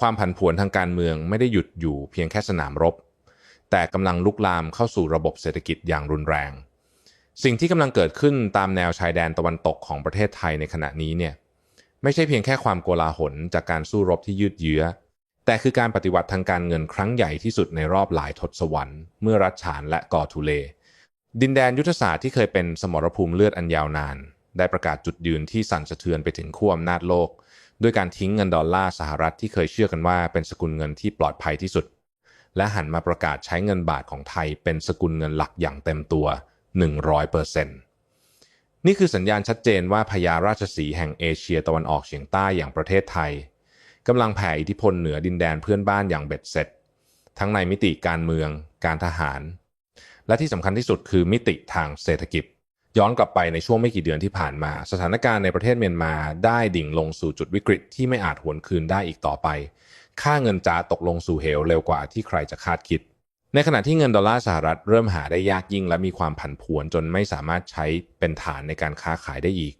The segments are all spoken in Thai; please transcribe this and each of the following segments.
ความผันผวนทางการเมืองไม่ได้หยุดอยู่เพียงแค่สนามรบ แต่กำลังลุกลามเข้าสู่ระบบเศรษฐกิจอย่างรุนแรง สิ่งที่กำลังเกิดขึ้นตามแนวชายแดนตะวันตกของประเทศไทยในขณะนี้เนี่ยไม่ใช่เพียงแค่ความโกลาหลจากการสู้รบที่ยืดเยื้อ แต่คือการปฏิวัติทางการเงินครั้งใหญ่ที่สุดในรอบหลายทศวรรษเมื่อรัฐฉานและกอทูเล ดินแดนยุทธศาสตร์ที่เคยเป็นสมรภูมิเลือดอันยาวนาน ได้ประกาศจุดยืนที่สั่นสะเทือนไปถึงขั้วอำนาจโลก ด้วยการทิ้งเงินดอลลาร์สหรัฐที่เคยเชื่อกันว่าเป็นสกุลเงินที่ปลอดภัยที่สุด และหันมาประกาศใช้เงินบาทของไทยเป็นสกุลเงินหลักอย่างเต็มตัว 100%นี่คือสัญญาณชัดเจนว่าพญาราชสีแห่งเอเชียตะวันออกเฉียงใต้อย่างประเทศไทยกำลังแผ่อิทธิพลเหนือดินแดนเพื่อนบ้านอย่างเบ็ดเสร็จ ทั้งในมิติการเมือง การทหาร และที่สำคัญที่สุดคือมิติทางเศรษฐกิจ ย้อนกลับไปในช่วงไม่กี่เดือนที่ผ่านมา สถานการณ์ในประเทศเมียนมาได้ดิ่งลงสู่จุดวิกฤตที่ไม่อาจหวนคืนได้อีกต่อไป ค่าเงินจาตกลงสู่เหวเร็วกว่าที่ใครจะคาดคิด ในขณะที่เงินดอลลาร์สหรัฐเริ่มหาได้ยากยิ่งและมีความผันผวนจนไม่สามารถใช้เป็นฐานในการค้าขายได้อีก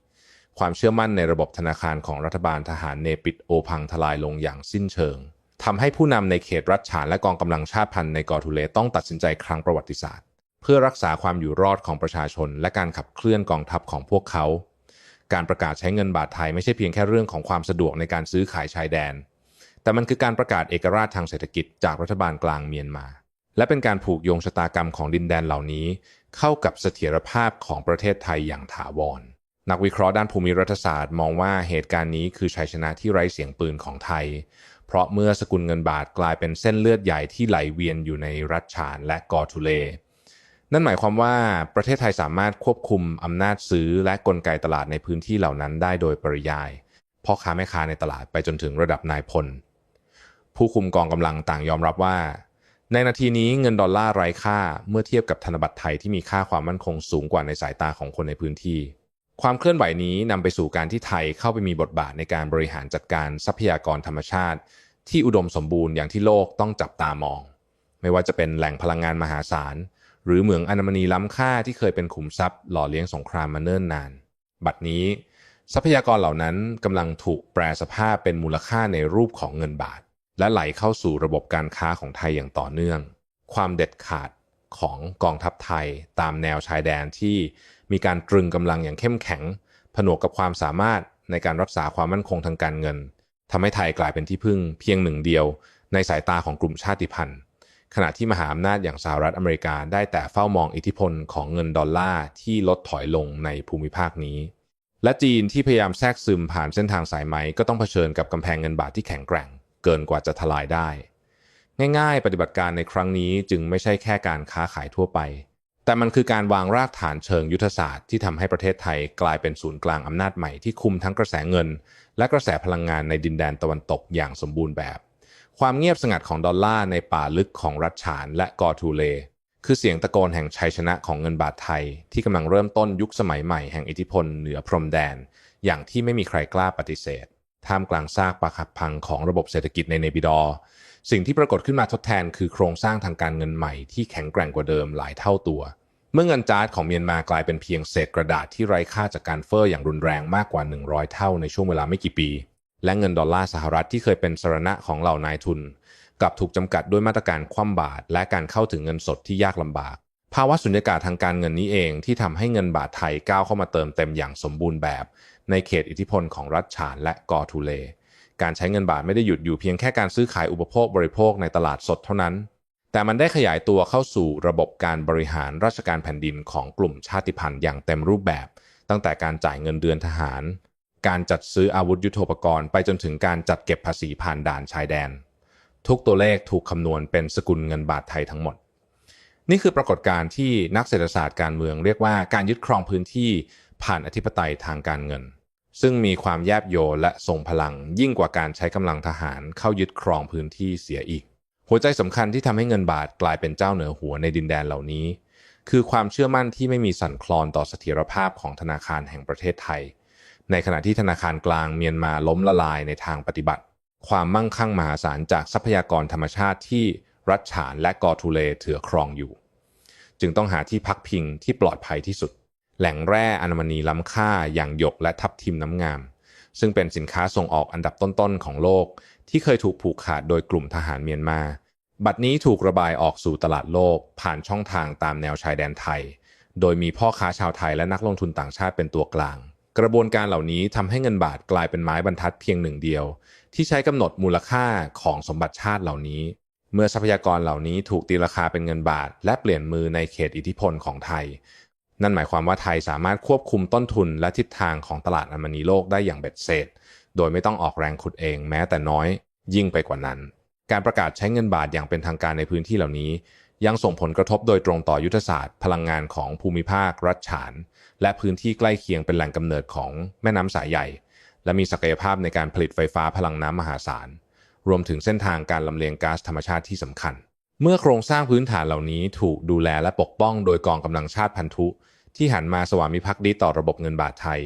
ความเชื่อมั่นในระบบธนาคารของรัฐบาลทหารเนปิดโอพังทลายลงอย่างสิ้นเชิงทำให้ผู้นำในเขตรัฐฉานและกองกำลังชาติพันธุ์ในกอทูเลต้องตัดสินใจครั้งประวัติศาสตร์ เพื่อรักษาความอยู่รอดของประชาชน และการขับเคลื่อนกองทัพของพวกเขา การประกาศใช้เงินบาทไทยไม่ใช่เพียงแค่เรื่องของความสะดวกในการซื้อขายชายแดน แต่มันคือการประกาศเอกราชทางเศรษฐกิจจากรัฐบาลกลางเมียนมา และเป็นการผูกโยงชะตากรรมของดินแดนเหล่านี้ เข้ากับเสถียรภาพของประเทศไทยอย่างถาวร นักวิเคราะห์ด้านภูมิรัฐศาสตร์มองว่าเหตุการณ์นี้คือชัยชนะที่ไร้เสียงปืนของไทย เพราะเมื่อสกุลเงินบาทกลายเป็นเส้นเลือดใหญ่ที่ไหลเวียนอยู่ในรัฐฉานและกอทูเล นั่นหมายความว่าประเทศไทยสามารถควบคุมอำนาจซื้อและกลไกตลาดในพื้นที่เหล่านั้นได้โดยปริยายพ่อค้าแม่ค้าในตลาดไปจนถึงระดับนายพล ผู้คุมกองกำลังต่างยอมรับว่า ในนาทีนี้เงินดอลลาร์ไร้ค่าเมื่อเทียบกับธนบัตรไทยที่มีค่าความมั่นคงสูงกว่าในสายตาของคนในพื้นที่ ความเคลื่อนไหวนี้นำไปสู่การที่ไทยเข้าไปมีบทบาทในการบริหารจัดการทรัพยากรธรรมชาติ ที่อุดมสมบูรณ์อย่างที่โลกต้องจับตามอง ไม่ว่าจะเป็นแหล่งพลังงานมหาศาล หรือเหมืองอนามณีล้ำค่าที่เคยเป็นขุมทรัพย์หล่อเลี้ยงสงครามมาเนิ่นนาน บัดนี้ ทรัพยากรเหล่านั้นกำลังถูกแปรสภาพเป็นมูลค่าในรูปของเงินบาท และไหลเข้าสู่ระบบการค้าของไทยอย่างต่อเนื่อง ความเด็ดขาดของกองทัพไทยตามแนวชายแดนที่มีการตรึงกำลังอย่างเข้มแข็ง ผนวกกับความสามารถในการรักษาความมั่นคงทางการเงินทำให้ไทยกลายเป็นที่พึ่งเพียงหนึ่งเดียว ในสายตาของกลุ่มชาติพันธุ์ ขณะที่มหาอำนาจอย่างสหรัฐอเมริกาได้แต่เฝ้ามองอิทธิพลของเงินดอลลาร์ที่ลดถอยลงในภูมิภาคนี้ และจีนที่พยายามแทรกซึมผ่านเส้นทางสายไหม ก็ต้องเผชิญกับกำแพงเงินบาทที่แข็งแกร่ง เกินกว่าจะทลายได้ ง่ายๆ ปฏิบัติการในครั้งนี้จึงไม่ใช่แค่การค้าขายทั่วไป แต่มันคือการวางรากฐานเชิงยุทธศาสตร์ที่ทำให้ประเทศไทยกลายเป็นศูนย์กลางอำนาจใหม่ที่คุมทั้งกระแสเงิน และกระแสพลังงานในดินแดนตะวันตกอย่างสมบูรณ์แบบ ความเงียบสงัดของดอลลาร์ในป่าลึกของรัฐฉานและกอทูเลคือเสียงตะโกนแห่งชัยชนะของเงินบาทไทย ที่กำลังเริ่มต้นยุคสมัยใหม่แห่งอิทธิพลเหนือพรมแดน อย่างที่ไม่มีใครกล้าปฏิเสธ ท่ามกลางซากปรักหักพังของระบบเศรษฐกิจในเนปิดอร์สิ่งที่ปรากฏขึ้นมาทดแทนคือโครงสร้างทางการเงินใหม่ที่แข็งแกร่งกว่าเดิมหลายเท่าตัว เมื่อเงินจาร์ดของเมียนมากลายเป็นเพียงเศษกระดาษที่ไร้ค่าจากการเฟอ้ออย่างรุนแรงมากกว่า 100 เท่าในช่วงเวลาไม่กี่ปี และเงินดอลลาร์สหรัฐที่เคยเป็นสรณะของเหล่านายทุนกลับถูกจำกัดด้วยมาตรการคว่ำบาตรและการเข้าถึงเงินสดที่ยากลำบาก ภาวะสุญญากาศทางการเงินนี้เองที่ทำให้เงินบาทไทยก้าวเข้ามาเติมเต็มอย่างสมบูรณ์แบบ ในเขตอิทธิพลของรัฐฉานและกอทูเล การใช้เงินบาทไม่ได้หยุดอยู่เพียงแค่การซื้อขายอุปโภคบริโภคในตลาดสดเท่านั้น แต่มันได้ขยายตัวเข้าสู่ระบบการบริหารราชการแผ่นดินของกลุ่มชาติพันธุ์อย่างเต็มรูปแบบ ตั้งแต่การจ่ายเงินเดือนทหาร การจัดซื้ออาวุธยุโทโธปกรณ์ไปจนถึงการจัดเก็บภาษีผ่านด่านชายแดน ทุกตัวเลขถูกคำนวณเป็นสกุลเงินบาทไทยทั้งหมด นี่คือปรากฏการณ์ที่นักเศรษฐศาสตร์การเมืองเรียกว่าการยึดครองพื้นที่ผ่านอธิปไตยทางการเงิน ซึ่งมีความแยบโยและทรงพลัง ยิ่งกว่าการใช้กำลังทหารเข้ายึดครองพื้นที่เสียอีก หัวใจสำคัญที่ทำให้เงินบาทกลายเป็นเจ้าเหนือหัวในดินแดนเหล่านี้ คือความเชื่อมั่นที่ไม่มีสั่นคลอนต่อเสถียรภาพของธนาคารแห่งประเทศไทย ในขณะที่ธนาคารกลางเมียนมาล้มละลายในทางปฏิบัติ ความมั่งคั่งมหาศาลจากทรัพยากรธรรมชาติที่รัฐฉานและกอทูเลถือครองอยู่ จึงต้องหาที่พักพิงที่ปลอดภัยที่สุด แหล่งแร่อนมณีล้ำค่าอย่างหยกและทับทิมน้ำงาม ซึ่งเป็นสินค้าส่งออกอันดับต้นๆของโลก ที่เคยถูกผูกขาดโดยกลุ่มทหารเมียนมา บัดนี้ถูกระบายออกสู่ตลาดโลกผ่านช่องทางตามแนวชายแดนไทย โดยมีพ่อค้าชาวไทยและนักลงทุนต่างชาติเป็นตัวกลาง กระบวนการเหล่านี้ทำให้เงินบาทกลายเป็นไม้บรรทัดเพียงหนึ่งเดียว ที่ใช้กำหนดมูลค่าของสมบัติชาติเหล่านี้ เมื่อทรัพยากรเหล่านี้ถูกตีราคาเป็นเงินบาท และเปลี่ยนมือในเขตอิทธิพลของไทย นั่นหมายความว่าไทยสามารถควบคุมต้นทุนและทิศทางของตลาดอันมณีโลกได้อย่างเบ็ดเสร็จ โดยไม่ต้องออกแรงขุดเองแม้แต่น้อยยิ่งไปกว่านั้น การประกาศใช้เงินบาทอย่างเป็นทางการในพื้นที่เหล่านี้ ยังส่งผลกระทบโดยตรงต่อยุทธศาสตร์ พลังงานของภูมิภาค รัฐฉาน และพื้นที่ใกล้เคียงเป็นแหล่งกำเนิดของแม่น้ำสายใหญ่ และมีศักยภาพในการผลิตไฟฟ้าพลังน้ำมหาศาล รวมถึงเส้นทางการลำเลียงก๊าซธรรมชาติที่สำคัญ เมื่อโครงสร้างพื้นฐานเหล่านี้ถูกดูแลและปกป้องโดยกองกำลังชาติพันธุ ที่หันมาสวามิภักดีต่อระบบเงินบาทไทย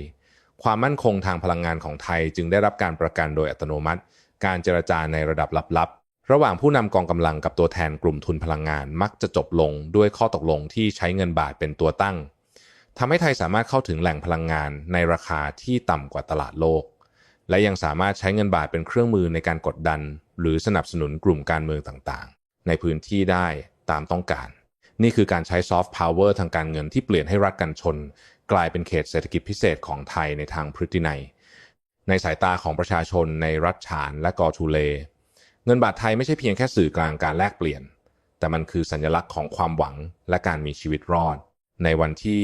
ความมั่นคงทางพลังงานของไทยจึงได้รับการประกันโดยอัตโนมัติ การเจรจาในระดับลับ ระหว่างผู้นำกองกำลังกับตัวแทนกลุ่มทุนพลังงาน มักจะจบลงด้วยข้อตกลงที่ใช้เงินบาทเป็นตัวตั้งทำให้ไทยสามารถเข้าถึงแหล่งพลังงานในราคาที่ต่ำกว่าตลาดโลก และยังสามารถใช้เงินบาทเป็นเครื่องมือในการกดดัน หรือสนับสนุนกลุ่มการเมืองต่างๆ ในพื้นที่ได้ตามต้องการ นี่คือการใช้ซอฟต์พาวเวอร์ทางการเงินที่เปลี่ยนให้รัฐกันชน กลายเป็นเขตเศรษฐกิจพิเศษของไทยในทางพฤตินัยในสายตาของประชาชนในรัฐฉานและกอทูเล เงินบาทไทยไม่ใช่เพียงแค่สื่อกลางการแลกเปลี่ยน แต่มันคือสัญลักษณ์ของความหวังและการมีชีวิตรอด ในวันที่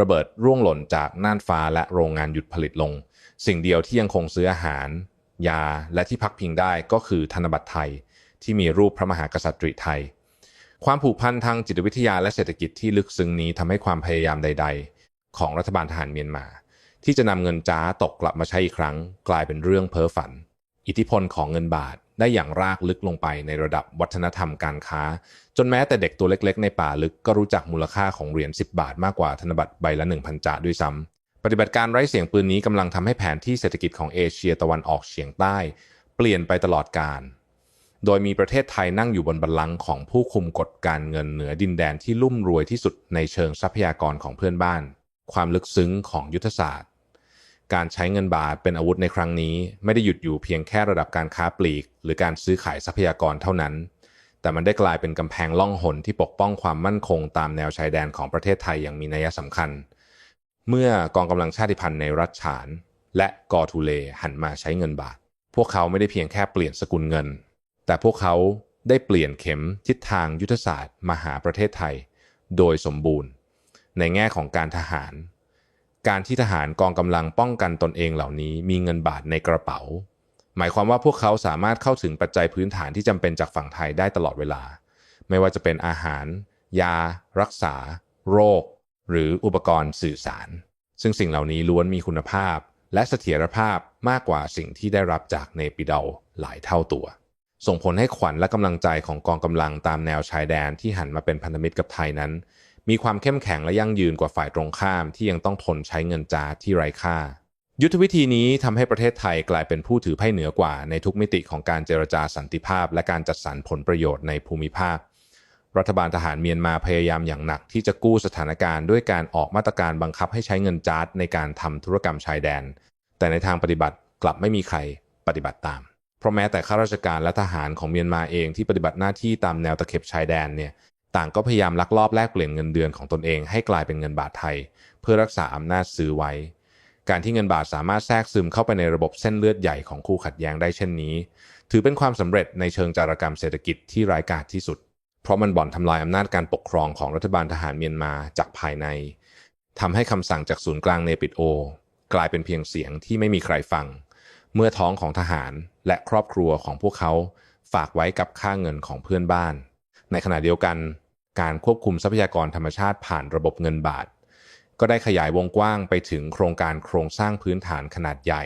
ระเบิดร่วงหล่นจากน่านฟ้าและโรงงานหยุดผลิตลง สิ่งเดียวที่ยังคงซื้ออาหาร ยาและที่พักพิงได้ก็คือธนบัตรไทย ที่มีรูปพระมหากษัตริย์ไทย ความผูกพันทางจิตวิทยาและเศรษฐกิจที่ลึกซึ้งนี้ทำให้ความพยายามใด ๆ ของรัฐบาลทหารเมียนมา ที่จะนำเงินจ้าตกกลับมาใช้อีกครั้ง กลายเป็นเรื่องเพ้อฝัน อิทธิพลของเงินบาท ได้อย่างรากลึกลงไปในระดับวัฒนธรรมการค้า จนแม้แต่เด็กตัวเล็กๆ ในป่าลึกก็รู้จักมูลค่าของเหรียญ10 บาทมากกว่าธนบัตรใบละ 1,000จาด้วยซ้ำปฏิบัติการไร้เสียงปืนนี้กำลังทำให้แผนที่เศรษฐกิจของเอเชียตะวันออกเฉียงใต้ เปลี่ยนไปตลอดกาลโดยมีประเทศไทยนั่งอยู่บนบัลลังก์ของผู้คุมกฎการเงินเหนือดินแดนที่ลุ่มรวยที่สุดในเชิงทรัพยากรของเพื่อนบ้าน ความลึกซึ้งของยุทธศาสตร์ การใช้เงินบาทเป็นอาวุธในครั้งนี้ ไม่ได้หยุดอยู่เพียงแค่ระดับการค้าปลีก หรือการซื้อขายทรัพยากรเท่านั้น แต่มันได้กลายเป็นกำแพงล่องหนที่ปกป้องความมั่นคงตามแนวชายแดนของประเทศไทยอย่างมีนัยสำคัญ เมื่อกองกำลังชาติพันธุ์ในรัฐฉาน และกอทูเลหันมาใช้เงินบาท พวกเขาไม่ได้เพียงแค่เปลี่ยนสกุลเงิน แต่พวกเขาได้เปลี่ยนเข็มทิศทางยุทธศาสตร์มาหาประเทศไทย โดยสมบูรณ์ ในแง่ของการทหาร การที่ทหารกองกำลังป้องกันตนเองเหล่านี้ มีเงินบาทในกระเป๋า หมายความว่าพวกเขาสามารถเข้าถึงปัจจัยพื้นฐานที่จำเป็นจากฝั่งไทยได้ตลอดเวลา ไม่ว่าจะเป็นอาหาร ยา รักษา โรค หรืออุปกรณ์สื่อสาร ซึ่งสิ่งเหล่านี้ล้วนมีคุณภาพ และเสถียรภาพมากกว่าสิ่งที่ได้รับจากเนปิดอลหลายเท่าตัว ส่งผลให้ขวัญและกำลังใจของกองกำลังตามแนวชายแดนที่หันมาเป็นพันธมิตรกับไทยนั้น มีความเข้มแข็งและยั่งยืนกว่าฝ่ายตรงข้ามที่ยังต้องทนใช้เงินจาที่ไร้ค่า ยุทธวิธีนี้ทำให้ประเทศไทยกลายเป็นผู้ถือไพ่เหนือกว่า ในทุกมิติของการเจรจาสันติภาพ และการจัดสรรผลประโยชน์ในภูมิภาค รัฐบาลทหารเมียนมาพยายามอย่างหนักที่จะกู้สถานการณ์ด้วยการออกมาตรการบังคับให้ใช้เงินจาร์ดในการทำธุรกรรมชายแดน แต่ในทางปฏิบัติกลับไม่มีใครปฏิบัติตาม เพราะแม้แต่ข้าราชการและทหารของเมียนมาเองที่ปฏิบัติหน้าที่ตามแนวตะเข็บชายแดนเนี่ย ต่างก็พยายามลักลอบแลกเปลี่ยนเงินเดือนของตนเองให้กลายเป็นเงินบาทไทย เพื่อรักษาอำนาจซื้อไว้ การที่เงินบาทสามารถแทรกซึมเข้าไปในระบบเส้นเลือดใหญ่ของคู่ขัดแย้งได้เช่นนี้ ถือเป็นความสำเร็จในเชิงจารกรรมเศรษฐกิจที่ร้ายกาจที่สุด เพราะมันบ่อนทำลายอำนาจการปกครองของรัฐบาลทหารเมียนมาจากภายในทำให้คำสั่งจากศูนย์กลางเนปิดโอ กลายเป็นเพียงเสียงที่ไม่มีใครฟัง เมื่อท้องของทหารและครอบครัวของพวกเขาฝากไว้กับค่าเงินของเพื่อนบ้าน ในขณะเดียวกันการควบคุมทรัพยากรธรรมชาติผ่านระบบเงินบาท ก็ได้ขยายวงกว้างไปถึงโครงการโครงสร้างพื้นฐานขนาดใหญ่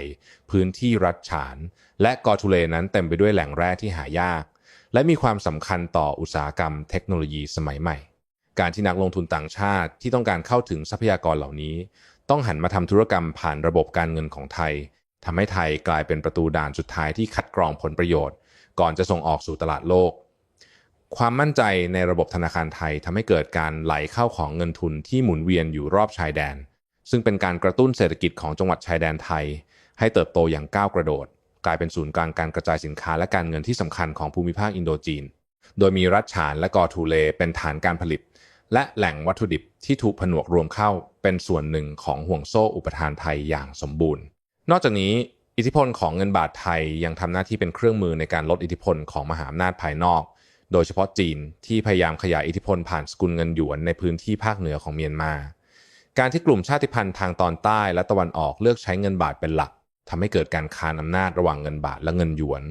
พื้นที่รัฐฉาน และกอทูเลนั้นเต็มไปด้วยแหล่งแร่ที่หายาก และมีความสำคัญต่ออุตสาหกรรมเทคโนโลยีสมัยใหม่ การที่นักลงทุนต่างชาติที่ต้องการเข้าถึงทรัพยากรเหล่านี้ ต้องหันมาทำธุรกรรมผ่านระบบการเงินของไทยทำให้ไทยกลายเป็นประตูด่านสุดท้ายที่คัดกรองผลประโยชน์ ก่อนจะส่งออกสู่ตลาดโลก ความมั่นใจในระบบธนาคารไทยทำให้เกิดการไหลเข้าของเงินทุนที่หมุนเวียนอยู่รอบชายแดน ซึ่งเป็นการกระตุ้นเศรษฐกิจของจังหวัดชายแดนไทย ให้เติบโตอย่างก้าวกระโดด กลายเป็นศูนย์กลางการกระจายสินค้าและการเงินที่สำคัญของภูมิภาคอินโดจีน โดยมีรัฐฉานและกอทูเลเป็นฐานการผลิต และแหล่งวัตถุดิบที่ถูกผนวกรวมเข้าเป็นส่วนหนึ่งของห่วงโซ่อุปทานไทยอย่างสมบูรณ์ นอกจากนี้อิทธิพลของเงินบาทไทยยังทำหน้าที่เป็นเครื่องมือในการลดอิทธิพลของมหาอำนาจภายนอก โดยเฉพาะจีนที่พยายามขยายอิทธิพลผ่านสกุลเงินหยวนในพื้นที่ภาคเหนือของเมียนมา การที่กลุ่มชาติพันธุ์ทางตอนใต้และตะวันออกเลือกใช้เงินบาทเป็นหลักทำให้เกิดการคานอำนาจระหว่างเงินบาทและเงินหยวน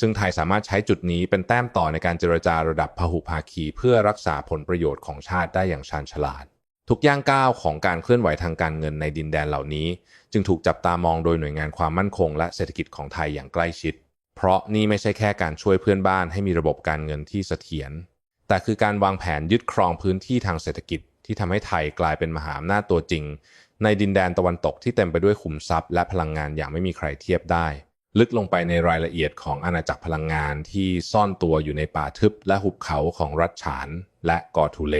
ซึ่งไทยสามารถใช้จุดนี้เป็นแต้มต่อในการเจรจาระดับพหุภาคี เพื่อรักษาผลประโยชน์ของชาติได้อย่างชาญฉลาด ทุกย่างก้าวของการเคลื่อนไหวทางการเงินในดินแดนเหล่านี้ จึงถูกจับตามองโดยหน่วยงานความมั่นคง และเศรษฐกิจของไทยอย่างใกล้ชิด เพราะนี่ไม่ใช่แค่การช่วยเพื่อนบ้านให้มีระบบการเงินที่เสถียร แต่คือการวางแผนยึดครองพื้นที่ทางเศรษฐกิจที่ทำให้ไทยกลายเป็นมหาอำนาจตัวจริง ในดินแดนตะวันตกที่เต็มไปด้วยขุมทรัพย์และพลังงานอย่างไม่มีใครเทียบได้ ลึกลงไปในรายละเอียดของอาณาจักรพลังงานที่ซ่อนตัวอยู่ในป่าทึบและหุบเขาของรัฐฉานและกอทูเล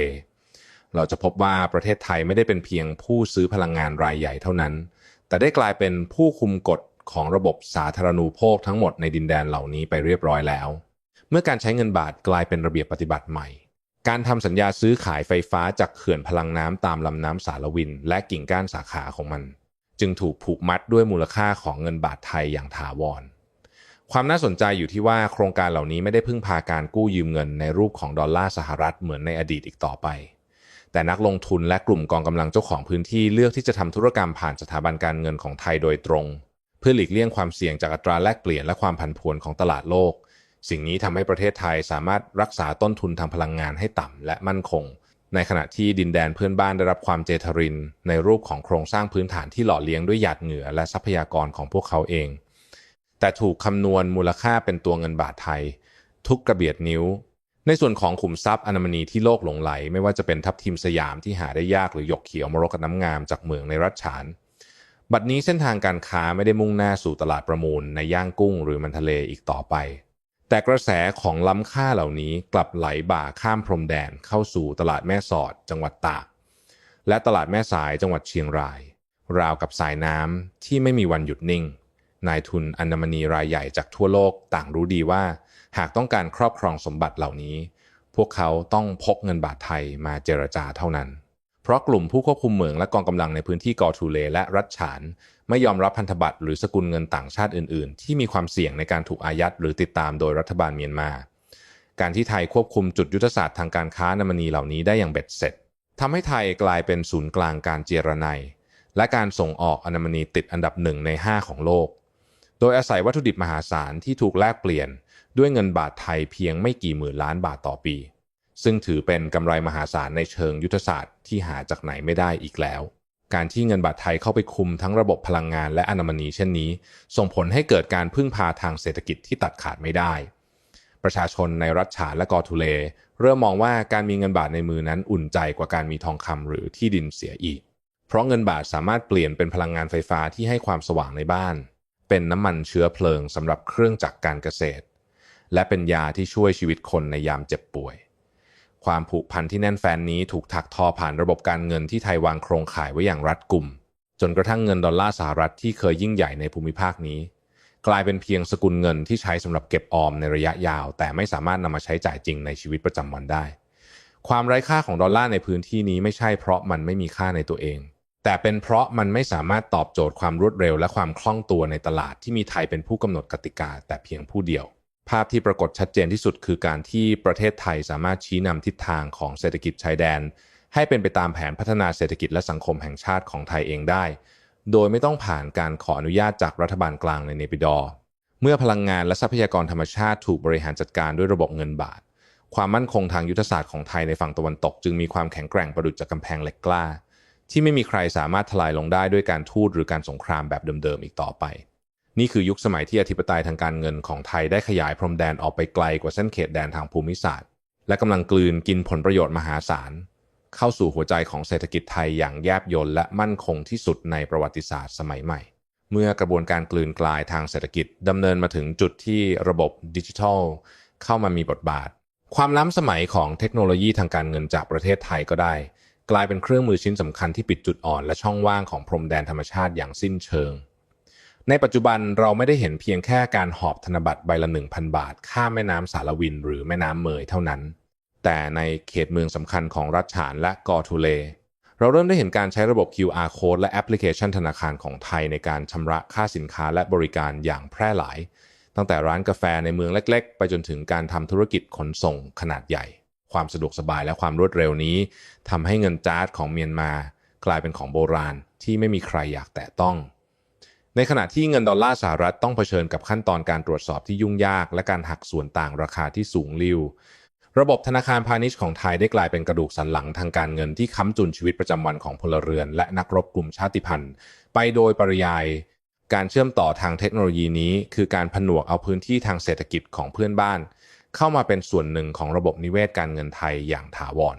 เราจะพบว่าประเทศไทยไม่ได้เป็นเพียงผู้ซื้อพลังงานรายใหญ่เท่านั้น แต่ได้กลายเป็นผู้คุมกฎ ของระบบสาธารณูปโภคทั้งหมดในดินแดนเหล่านี้ไปเรียบร้อยแล้ว เมื่อการใช้เงินบาทกลายเป็นระเบียบปฏิบัติใหม่ การทำสัญญาซื้อขายไฟฟ้าจากเขื่อนพลังน้ำตามลำน้ำสารวิน และกิ่งก้านสาขาของมัน จึงถูกผูกมัดด้วยมูลค่าของเงินบาทไทยอย่างถาวร ความน่าสนใจอยู่ที่ว่าโครงการเหล่านี้ไม่ได้พึ่งพาการกู้ยืมเงินในรูปของดอลลาร์สหรัฐเหมือนในอดีตอีกต่อไปแต่นักลงทุนและกลุ่มกองกำลังเจ้าของพื้นที่เลือกที่จะทำธุรกรรมผ่านสถาบันการเงินของไทยโดยตรง เพื่อหลีกเลี่ยงความเสี่ยงจากอัตราแลกเปลี่ยนและความผันผวนของตลาดโลก สิ่งนี้ทำให้ประเทศไทยสามารถรักษาต้นทุนทางพลังงานให้ต่ำและมั่นคง ในขณะที่ดินแดนเพื่อนบ้านได้รับความเจทริน ในรูปของโครงสร้างพื้นฐานที่หล่อเลี้ยงด้วยหยาดเหงื่อและทรัพยากรของพวกเขาเอง แต่ถูกคำนวณมูลค่าเป็นตัวเงินบาทไทย ทุกกระเบียดนิ้ว ในส่วนของขุมทรัพย์อนามณีที่โลกหลงไหล ไม่ว่าจะเป็นทับทิมสยามที่หาได้ยากหรือหยกเขียวมรกตน้ำงามจากเมืองในรัฐฉาน บัดนี้เส้นทางการค้าไม่ได้มุ่งหน้าสู่ตลาดประมูลในย่างกุ้งหรือมันทะเลอีกต่อไป แต่กระแสของล้ำค่าเหล่านี้กลับไหลบ่าข้ามพรมแดนเข้าสู่ตลาดแม่สอดจังหวัดตาก และตลาดแม่สายจังหวัดเชียงราย ราวกับสายน้ำที่ไม่มีวันหยุดนิ่ง นายทุนอันดามณีรายใหญ่จากทั่วโลกต่างรู้ดีว่า หากต้องการครอบครองสมบัติเหล่านี้ พวกเขาต้องพกเงินบาทไทยมาเจรจาเท่านั้น เพราะกลุ่มผู้ควบคุมเมืองและกองกำลังในพื้นที่กอทูเลและรัฐฉาน ไม่ยอมรับพันธบัตรหรือสกุลเงินต่างชาติอื่น ๆ ที่มีความเสี่ยงในการถูกอายัดหรือติดตามโดยรัฐบาลเมียนมา การที่ไทยควบคุมจุดยุทธศาสตร์ทางการค้านามณีเหล่านี้ได้อย่างเบ็ดเสร็จทำให้ไทยกลายเป็นศูนย์กลางการเจรไนและการส่งออกอนามณีติดอันดับหนึ่งใน 5 ของโลก โดยอาศัยวัตถุดิบมหาศาลที่ถูกแลกเปลี่ยนด้วยเงินบาทไทยเพียงไม่กี่หมื่นล้านบาทต่อปี ซึ่งถือเป็นกำไรมหาศาลในเชิงยุทธศาสตร์ที่หาจากไหนไม่ได้อีกแล้ว การที่เงินบาทไทยเข้าไปคุมทั้งระบบพลังงานและอนามณีเช่นนี้ ส่งผลให้เกิดการพึ่งพาทางเศรษฐกิจที่ตัดขาดไม่ได้ ประชาชนในรัฐฉานและกอทูเล เริ่มมองว่าการมีเงินบาทในมือนั้นอุ่นใจกว่าการมีทองคำหรือที่ดินเสียอีก เพราะเงินบาทสามารถเปลี่ยนเป็นพลังงานไฟฟ้าที่ให้ความสว่างในบ้าน เป็นน้ำมันเชื้อเพลิงสำหรับเครื่องจักรการเกษตร และเป็นยาที่ช่วยชีวิตคนในยามเจ็บป่วย ความผูกพันที่แน่นแฟนนี้ถูกถักทอผ่านระบบการเงินที่ไทยวางโครงข่ายไว้อย่างรัดกุม จนกระทั่งเงินดอลลาร์สหรัฐที่เคยยิ่งใหญ่ในภูมิภาคนี้ กลายเป็นเพียงสกุลเงินที่ใช้สำหรับเก็บออมในระยะยาว แต่ไม่สามารถนำมาใช้จ่ายจริงในชีวิตประจำวันได้ ความไร้ค่าของดอลลาร์ในพื้นที่นี้ไม่ใช่เพราะมันไม่มีค่าในตัวเองแต่เป็นเพราะมันไม่สามารถตอบโจทย์ความรวดเร็วและความคล่องตัวในตลาดที่มีไทยเป็นผู้กำหนดกติกาแต่เพียงผู้เดียว ภาพที่ปรากฏชัดเจนที่สุดคือการที่ประเทศไทยสามารถชี้นำทิศทางของเศรษฐกิจชายแดน ให้เป็นไปตามแผนพัฒนาเศรษฐกิจและสังคมแห่งชาติของไทยเองได้ โดยไม่ต้องผ่านการขออนุญาตจากรัฐบาลกลางในเนปิดอเมื่อพลังงานและทรัพยากรธรรมชาติถูกบริหารจัดการด้วยระบบเงินบาท ความมั่นคงทางยุทธศาสตร์ของไทยในฝั่งตะวันตก จึงมีความแข็งแกร่งประดุจจากกำแพงเหล็กกล้า ที่ไม่มีใครสามารถทลายลงได้ด้วยการทูตหรือการสงครามแบบเดิมๆอีกต่อไป นี่คือยุคสมัยที่อธิปไตยทางการเงินของไทยได้ขยายพรมแดนออกไปไกลกว่าเส้นเขตแดนทางภูมิศาสตร์ และกำลังกลืนกินผลประโยชน์มหาศาล เข้าสู่หัวใจของเศรษฐกิจไทยอย่างแยบยลและมั่นคงที่สุดในประวัติศาสตร์สมัยใหม่ เมื่อกระบวนการกลืนกลายทางเศรษฐกิจดำเนินมาถึงจุดที่ระบบดิจิทัล เข้ามามีบทบาท ความล้ำสมัยของเทคโนโลยีทางการเงินจากประเทศไทยก็ได้ กลายเป็นเครื่องมือชิ้นสำคัญที่ปิดจุดอ่อนและช่องว่างของพรมแดนธรรมชาติอย่างสิ้นเชิง ในปัจจุบันเราไม่ได้เห็นเพียงแค่การหอบธนบัตรใบละ 1,000 บาท ข้ามแม่น้ำสารวินหรือแม่น้ำเมยเท่านั้น แต่ในเขตเมืองสำคัญของรัฐฉานและกอทูเล เราเริ่มได้เห็นการใช้ระบบ QR code และแอปพลิเคชันธนาคารของไทยในการชำระค่าสินค้าและบริการอย่างแพร่หลาย ตั้งแต่ร้านกาแฟในเมืองเล็ก ๆ ไปจนถึงการทำธุรกิจขนส่งขนาดใหญ่ ความสะดวกสบายและความรวดเร็วนี้ทำให้เงินจาร์ดของเมียนมา กลายเป็นของโบราณที่ไม่มีใครอยากแตะต้อง ในขณะที่เงินดอลลาร์สหรัฐต้องเผชิญกับขั้นตอนการตรวจสอบที่ยุ่งยาก และการหักส่วนต่างราคาที่สูงลิ่วระบบธนาคารพาณิชย์ของไทยได้กลายเป็นกระดูกสันหลังทางการเงินที่ค้ำจุนชีวิตประจำวันของพลเรือน และนักรบกลุ่มชาติพันธุ์ ไปโดยปริยาย การเชื่อมต่อทางเทคโนโลยีนี้ คือการผนวกเอาพื้นที่ทางเศรษฐกิจของเพื่อนบ้าน เข้ามาเป็นส่วนหนึ่งของระบบนิเวศการเงินไทยอย่างถาวร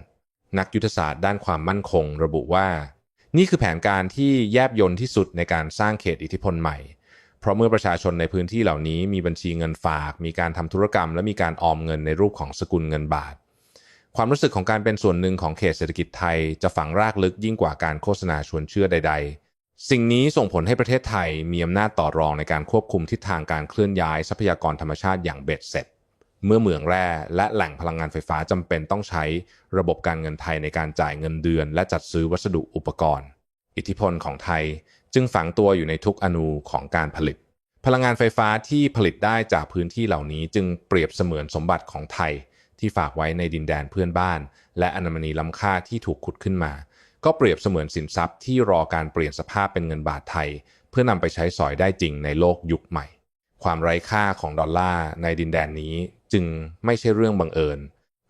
นักยุทธศาสตร์ด้านความมั่นคง ระบุว่า นี่คือแผนการที่แยบยลที่สุดในการสร้างเขตอิทธิพลใหม่ เพราะเมื่อประชาชนในพื้นที่เหล่านี้มีบัญชีเงินฝาก มีการทำธุรกรรม และมีการออมเงินในรูปของสกุลเงินบาท ความรู้สึกของการเป็นส่วนหนึ่งของเขตเศรษฐกิจไทย จะฝังรากลึกยิ่งกว่าการโฆษณาชวนเชื่อใด ๆสิ่งนี้ส่งผลให้ประเทศไทยมีอำนาจต่อรองในการควบคุมทิศทางการเคลื่อนย้ายทรัพยากรธรรมชาติอย่างเบ็ดเสร็จ เมื่อเหมืองแร่และแหล่งพลังงานไฟฟ้าจำเป็นต้องใช้ระบบการเงินไทยในการจ่ายเงินเดือน และจัดซื้อวัสดุอุปกรณ์ อิทธิพลของไทยจึงฝังตัวอยู่ในทุกอนูของการผลิต พลังงานไฟฟ้าที่ผลิตได้จากพื้นที่เหล่านี้จึงเปรียบเสมือนสมบัติของไทย ที่ฝากไว้ในดินแดนเพื่อนบ้าน และอนามณีล้ำค่าที่ถูกขุดขึ้นมา ก็เปรียบเสมือนสินทรัพย์ที่รอการเปลี่ยนสภาพเป็นเงินบาทไทย เพื่อนำไปใช้สอยได้จริงในโลกยุคใหม่ ความไร้ค่าของดอลลาร์ในดินแดนนี้ จึงไม่ใช่เรื่องบังเอิญ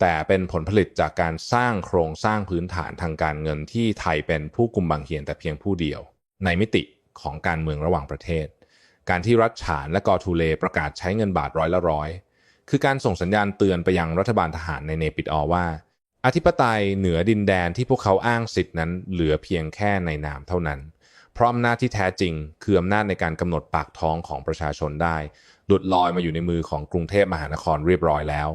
แต่เป็นผลผลิตจากการสร้างโครงสร้างพื้นฐานทางการเงินที่ไทยเป็นผู้กุมบังเหียนแต่เพียงผู้เดียว ในมิติของการเมืองระหว่างประเทศ การที่รัฐฉานและกอทูเลประกาศใช้เงินบาทร้อยละร้อยคือการส่งสัญญาณเตือนไปยังรัฐบาลทหารในเนปิดอว่า อธิปไตยเหนือดินแดนที่พวกเขาอ้างสิทธินั้นเหลือเพียงแค่ในนามเท่านั้น เพราะอำนาจที่แท้จริงคืออำนาจในการกำหนดปากท้องของประชาชนได้ หลุดลอยมาอยู่ในมือของกรุงเทพมหานครเรียบร้อยแล้ว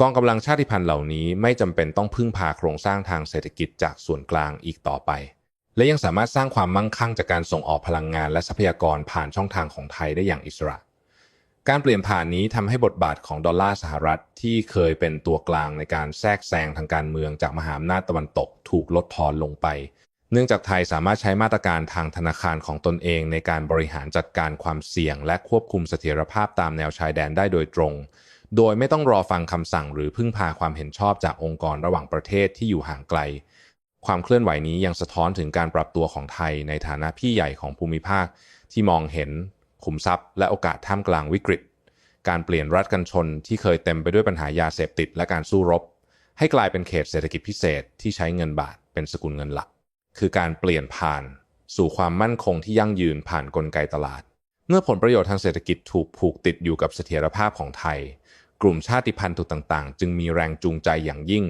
กองกำลังชาติพันธุ์เหล่านี้ไม่จำเป็นต้องพึ่งพาโครงสร้างทางเศรษฐกิจจากส่วนกลางอีกต่อไป และยังสามารถสร้างความมั่งคั่งจากการส่งออกพลังงานและทรัพยากรผ่านช่องทางของไทยได้อย่างอิสระ การเปลี่ยนผ่านนี้ทำให้บทบาทของดอลลาร์สหรัฐที่เคยเป็นตัวกลางในการแทรกแซงทางการเมืองจากมหาอำนาจตะวันตกถูกลดทอนลงไป เนื่องจากไทยสามารถใช้มาตรการทางธนาคารของตนเองในการบริหารจัดการความเสี่ยง และควบคุมเสถียรภาพตามแนวชายแดนได้โดยตรง โดยไม่ต้องรอฟังคำสั่งหรือพึ่งพาความเห็นชอบจากองค์กรระหว่างประเทศที่อยู่ห่างไกล ความเคลื่อนไหวนี้ยังสะท้อนถึงการปรับตัวของไทยในฐานะพี่ใหญ่ของภูมิภาค ที่มองเห็นขุมทรัพย์ และโอกาสท่ามกลางวิกฤต การเปลี่ยนรัฐกันชนที่เคยเต็มไปด้วยปัญหายาเสพติดและการสู้รบ ให้กลายเป็นเขตเศรษฐกิจพิเศษที่ใช้เงินบาทเป็นสกุลเงินหลัก คือการเปลี่ยนผ่านสู่ความมั่นคงที่ยั่งยืนผ่านนกลไกตลาด เมื่อผลประโยชน์ทางเศรษฐกิจถูกผูกติดอยู่กับเสถียรภาพของไทย กลุ่มชาติพันธุ์ต่างๆ จึงมีแรงจูงใจอย่างยิ่ง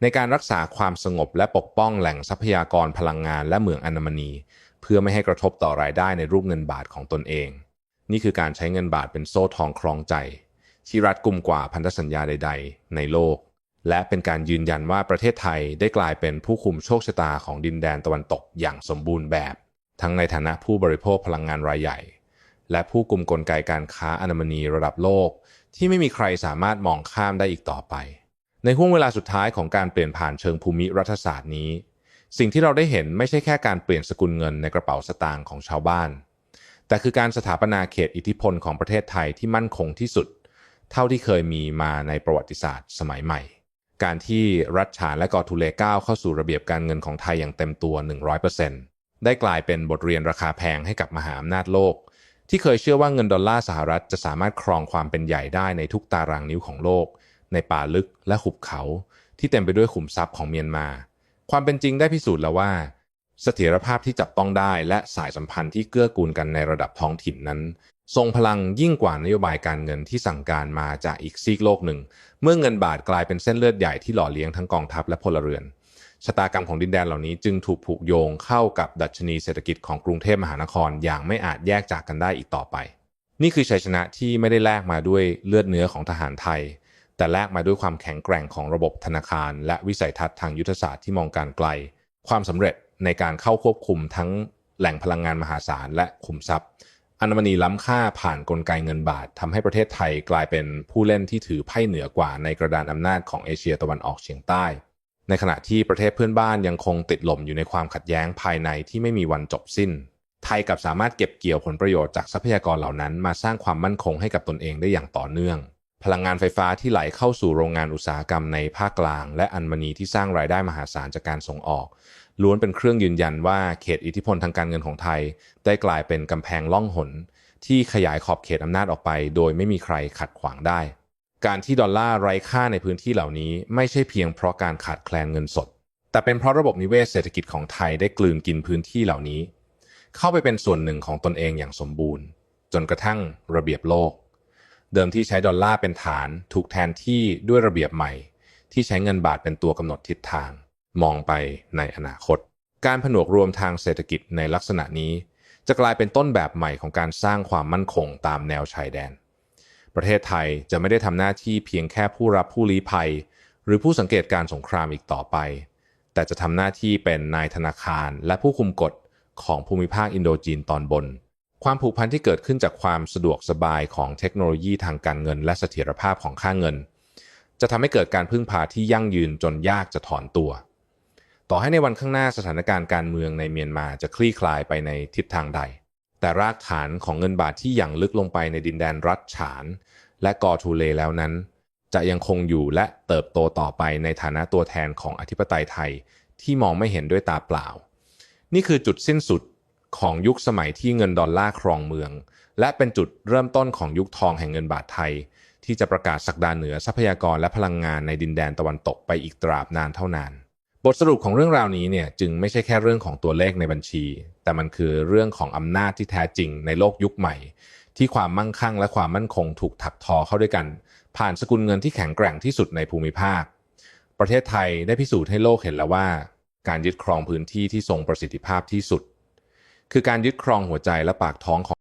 ในการรักษาความสงบและปกป้องแหล่งทรัพยากรพลังงานและเหมืองอนามณี เพื่อไม่ให้กระทบต่อรายได้ในรูปเงินบาทของตนเอง นี่คือการใช้เงินบาทเป็นโซ่ทองคล้องใจ ที่รัดกุมกว่าพันธสัญญาใด ๆ ในโลก และเป็นการยืนยันว่าประเทศไทยได้กลายเป็นผู้คุมโชคชะตาของดินแดนตะวันตกอย่างสมบูรณ์แบบ ทั้งในฐานะผู้บริโภคพลังงานรายใหญ่ และผู้กุมกลไกการค้าอนามณีระดับโลก ที่ไม่มีใครสามารถมองข้ามได้อีกต่อไป ในห่วงเวลาสุดท้ายของการเปลี่ยนผ่านเชิงภูมิรัฐศาสตร์นี้ สิ่งที่เราได้เห็นไม่ใช่แค่การเปลี่ยนสกุลเงินในกระเป๋าสตางค์ของชาวบ้าน แต่คือการสถาปนาเขตอิทธิพลของประเทศไทยที่มั่นคงที่สุด เท่าที่เคยมีมาในประวัติศาสตร์สมัยใหม่ การที่รัฐฉานและกอทูเลก้าวเข้าสู่ระเบียบการเงินของไทยอย่างเต็มตัว 100%ได้กลายเป็นบทเรียนราคาแพงให้กับมหาอำนาจโลก ที่เคยเชื่อว่าเงินดอลลาร์สหรัฐจะสามารถครองความเป็นใหญ่ได้ในทุกตารางนิ้วของโลก ในป่าลึกและหุบเขา ที่เต็มไปด้วยขุมทรัพย์ของเมียนมา ความเป็นจริงได้พิสูจน์แล้วว่า เสถียรภาพที่จับต้องได้และสายสัมพันธ์ที่เกื้อกูลกันในระดับท้องถิ่นนั้น ทรงพลังยิ่งกว่านโยบายการเงินที่สั่งการมาจากอีกซีกโลกหนึ่ง เมื่อเงินบาทกลายเป็นเส้นเลือดใหญ่ที่หล่อเลี้ยงทั้งกองทัพและพลเรือนชะตากรรมของดินแดนเหล่านี้จึงถูกผูกโยงเข้ากับดัชนีเศรษฐกิจของกรุงเทพมหานครอย่างไม่อาจแยกจากกันได้อีกต่อไป นี่คือชัยชนะที่ไม่ได้แลกมาด้วยเลือดเนื้อของทหารไทย แต่แลกมาด้วยความแข็งแกร่งของระบบธนาคาร และวิสัยทัศน์ทางยุทธศาสตร์ที่มองการไกล ความสำเร็จ ในการเข้าควบคุมทั้งแหล่งพลังงานมหาศาลและขุมทรัพย์ อัญมณีล้ำค่าผ่านนกลไกเงินบาททำให้ประเทศไทยกลายเป็นผู้เล่นที่ถือไพ่เหนือกว่าในกระดานอำนาจของเอเชียตะวันออกเฉียงใต้ ในขณะที่ประเทศเพื่อนบ้านยังคงติดหล่มอยู่ในความขัดแย้งภายในที่ไม่มีวันจบสิ้น ไทยกลับสามารถเก็บเกี่ยวผลประโยชน์จากทรัพยากรเหล่านั้น มาสร้างความมั่นคงให้กับตนเองได้อย่างต่อเนื่องพลังงานไฟฟ้าที่ไหลเข้าสู่โรงงานอุตสาหกรรมในภาคกลาง และอัญมณีที่สร้างรายได้มหาศาลจากการส่งออก ล้วนเป็นเครื่องยืนยันว่าเขตอิทธิพลทางการเงินของไทย ได้กลายเป็นกำแพงล่องหน ที่ขยายขอบเขตอำนาจออกไป โดยไม่มีใครขัดขวางได้ การที่ดอลลาร์ไร้ค่าในพื้นที่เหล่านี้ไม่ใช่เพียงเพราะการขาดแคลนเงินสด แต่เป็นเพราะระบบนิเวศเศรษฐกิจของไทยได้กลืนกินพื้นที่เหล่านี้ เข้าไปเป็นส่วนหนึ่งของตนเองอย่างสมบูรณ์ จนกระทั่งระเบียบโลก เดิมที่ใช้ดอลลาร์เป็นฐานถูกแทนที่ด้วยระเบียบใหม่ ที่ใช้เงินบาทเป็นตัวกำหนดทิศทาง มองไปในอนาคต การผนวกรวมทางเศรษฐกิจในลักษณะนี้ จะกลายเป็นต้นแบบใหม่ของการสร้างความมั่นคงตามแนวชายแดน ประเทศไทยจะไม่ได้ทำหน้าที่เพียงแค่ผู้รับผู้ลี้ภัย หรือผู้สังเกตการสงครามอีกต่อไป แต่จะทำหน้าที่เป็นนายธนาคารและผู้คุมกฎของภูมิภาคอินโดจีนตอนบน ความผูกพันที่เกิดขึ้นจากความสะดวกสบายของเทคโนโลยีทางการเงิน และเสถียรภาพของค่าเงิน จะทำให้เกิดการพึ่งพาที่ยั่งยืนจนยากจะถอนตัว ต่อให้ในวันข้างหน้าสถานการณ์การเมืองในเมียนมาจะคลี่คลายไปในทิศทางใด แต่รากฐานของเงินบาทที่หยั่งลึกลงไปในดินแดนรัฐฉาน และกอทูเลแล้วนั้น จะยังคงอยู่และเติบโตต่อไปในฐานะตัวแทนของอธิปไตยไทยที่มองไม่เห็นด้วยตาเปล่า นี่คือจุดสิ้นสุดของยุคสมัยที่เงินดอลลาร์ครองเมือง และเป็นจุดเริ่มต้นของยุคทองแห่งเงินบาทไทย ที่จะประกาศสักดาเหนือทรัพยากรและพลังงานในดินแดนตะวันตกไปอีกตราบนานเท่านาน บทสรุปของเรื่องราวนี้เนี่ยจึงไม่ใช่แค่เรื่องของตัวเลขในบัญชี แต่มันคือเรื่องของอำนาจที่แท้จริงในโลกยุคใหม่ ที่ความมั่งคั่งและความมั่นคงถูกถักทอเข้าด้วยกัน ผ่านสกุลเงินที่แข็งแกร่งที่สุดในภูมิภาค ประเทศไทยได้พิสูจน์ให้โลกเห็นแล้วว่า การยึดครองพื้นที่ที่ทรงประสิทธิภาพที่สุด คือการยึดครองหัวใจและปากท้องของ